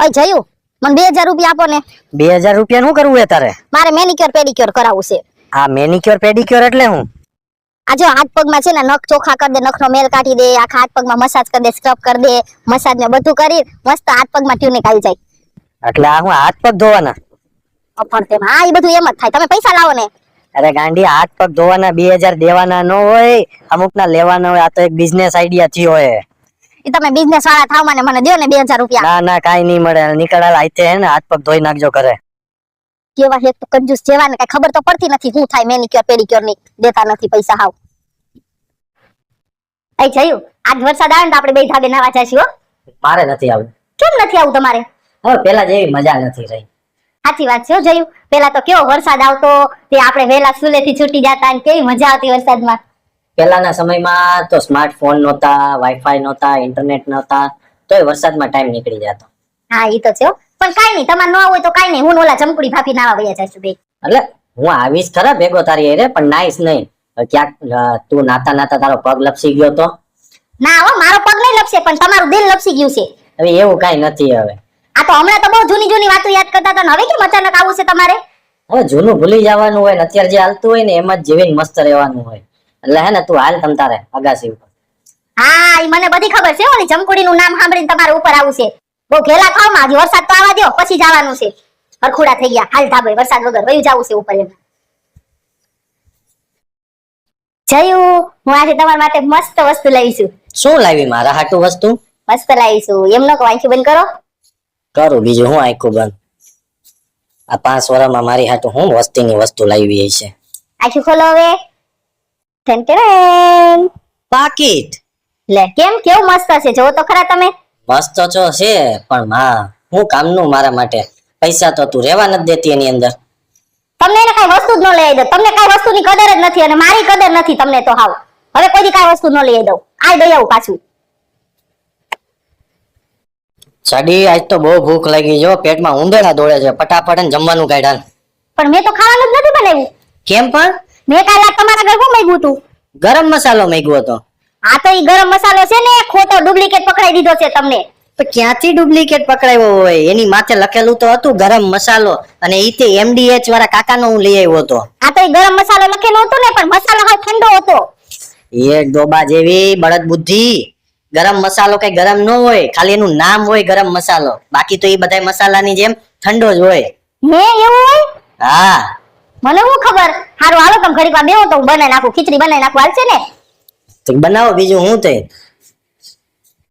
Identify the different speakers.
Speaker 1: અય જયું મને 2000 રૂપિયા આપો ને.
Speaker 2: 2000 રૂપિયા નું કરવું હે તારે?
Speaker 1: મારે મેનિક્યોર પેડિક્યોર કરાવવું છે.
Speaker 2: આ મેનિક્યોર પેડિક્યોર એટલે હું
Speaker 1: આ જો હાથ પગમાં છે ને નખ ચોખા કરી દે નખનો મેલ કાઢી દે આખા હાથ પગમાં મસાજ કરી દે સ્ક્રબ કરી દે મસાજ ને બધું કરી મસ્ત હાથ પગમાં ટ્યુનિક આવી જાય.
Speaker 2: એટલે આ હું હાથ પગ ધોવાના?
Speaker 1: પણ તેમ હા એ બધું એમ જ થાય. તમે પૈસા લાવો ને.
Speaker 2: અરે ગાંડી હાથ પગ ધોવાના બે હજાર દેવાના ન હોય અમુક ના લેવાના હોય આ તો એક બિઝનેસ આઈડિયા થયો હોય
Speaker 1: એ તમે બિઝનેસ વાળા થાવ મને મને દો ને બે હજાર રૂપિયા.
Speaker 2: ના ના કાઈ નહીં મળે. નીકળાલ આઈતે હે ને હાથ પગ ધોઈ નાખજો કરે
Speaker 1: કેવા એક તો કંજૂસ જેવા ને કઈ ખબર તો પડતી નથી હું થાય મેનિક્યોર પેડિક્યોરની. દેતા નથી પૈસા હાવ. આઈ જયું આજ વરસાદ આવે ને તો આપણે બે ધાબે નાવા જઈશું હો.
Speaker 2: મારે નથી આવું
Speaker 1: કેમ નથી આવું તમારે?
Speaker 2: હવે પેલા જેવી મજા નથી રહી.
Speaker 1: સાચી વાત છે હો જયું. પેલા તો કેવો વરસાદ આવતો તે આપણે વેલા સુલેથી છૂટી જતા ને કેવી મજા આવતી વરસાદમાં.
Speaker 2: પેલાના સમયમાં તો સ્માર્ટફોન નહોતા વાઈફાઈ નહોતા ઇન્ટરનેટ નહોતા તોય વરસાદમાં ટાઈમ નીકળી જતો.
Speaker 1: હા એ તો છે પણ કાઈ નહીં તમારે ન હોય તો કાઈ નહીં. હું ઓલા ચમકડી ફાફી નાવા વયા જઈશું બે
Speaker 2: એટલે હું આવીશ ખરા ભેગો તારી હારે પણ નાઈશ નહીં. ક્યાંક તું નાતા નાતા તારો પગ લપસી ગયો તો?
Speaker 1: ના હો મારો પગ નહીં લપસે પણ તમારું દિલ લપસી ગયું છે.
Speaker 2: હવે એવું કઈ નથી હવે.
Speaker 1: આ તો હમણાં તો બહુ જૂની જૂની વાતો યાદ કરતા હતા હવે કેમ અચાનક આવું છે તમારે?
Speaker 2: હવે જૂનું ભૂલી જવાનું હોય ને અત્યારે જે હાલતું હોય ને એમ જ જીવીને મસ્ત રહેવાનું હોય. એટલે હે ને તું હાલ તમ તારે અગાસી ઉપર.
Speaker 1: હા ઈ મને બધી ખબર છે ઓલી ચમકુડીનું નામ સાંભળીને તમારે ઉપર આવું છે. બહુ ઘેલા ખાવમાં આજે વરસાદ તો આવવા દો પછી જવાનું છે. હરખુડા થઈ ગયા હાલ ધાબે વરસાદ વગર વયું જવું છે ઉપર એમ. જયુ હું આજે તમારા માટે મસ્ત વસ્તુ લાવીશું.
Speaker 2: શું લાવી મારા હાટુ વસ્તુ?
Speaker 1: મસ્ત લાવીશું. એમ ન કહો આંખી બંધ કરો.
Speaker 2: કરું બીજું હું આખું બંધ? આ પાંચ વર્ષમાં મારી હાટું હું વસ્તીની વસ્તુ લાવી છે?
Speaker 1: આંખી ખોલો હવે.
Speaker 2: પાકીટ
Speaker 1: લે કેમ કેવું મસ્ત છે જોવો તો ખરા તમે.
Speaker 2: મસ્ત છો છે પણ માં હું કામનું મારા માટે પૈસા તો તું રહેવા નથી દેતી એની અંદર.
Speaker 1: તમને એને કઈ વસ્તુ જ ન લઈ દઉં. તમને કઈ વસ્તુની કદર જ નથી અને મારી કદર નથી તમને તો હાવ. હવે કોઈ કઈ વસ્તુ ન લઈ દઉં. આ દઈ આવું પાછું.
Speaker 2: સાડી આજ તો બહુ ભૂખ લાગી. જો પેટમાં ઉંદરડા દોડે છે. ફટાફટ જમવાનું કાઢ્યા
Speaker 1: પણ મેં તો ખાવાનું જ નથી બનાવ્યું.
Speaker 2: કેમ પણ?
Speaker 1: મેં કાલે તમારા ઘર શું માંગ્યું તું
Speaker 2: ગરમ મસાલો માંગ્યો હતો.
Speaker 1: આ તો ઈ ગરમ મસાલો છે ને ખોટો ડુપ્લિકેટ પકડાઈ દીધો છે તમને.
Speaker 2: તો ક્યાંથી ડુપ્લિકેટ પકડાયો હોય? એની માથે લખેલું તો હતું ગરમ મસાલો અને ઈ તે એમડીએચ વાળા કાકાનો હું લઈ આવ્યો હતો.
Speaker 1: આ તો ઈ ગરમ મસાલો લખેલો હતો ને પણ મસાલો હાવ ઠંડો હતો.
Speaker 2: એક ડોબા જેવી બળદ બુદ્ધિ. ગરમ મસાલો કઈ ગરમ ન હોય ખાલી એનું નામ હોય ગરમ મસાલો. બાકી તો એ બધા મસાલાની જેમ ઠંડો જ હોય.
Speaker 1: હે એવું હોય?
Speaker 2: હા.
Speaker 1: મને હું ખબર? હારું, હાલો, તમે ઘડીક વાર બેહો તો હું બનાવી નાખું, ખીચડી બનાવી નાખું. હાલશે ને?
Speaker 2: તો બનાવો, બીજું હું તે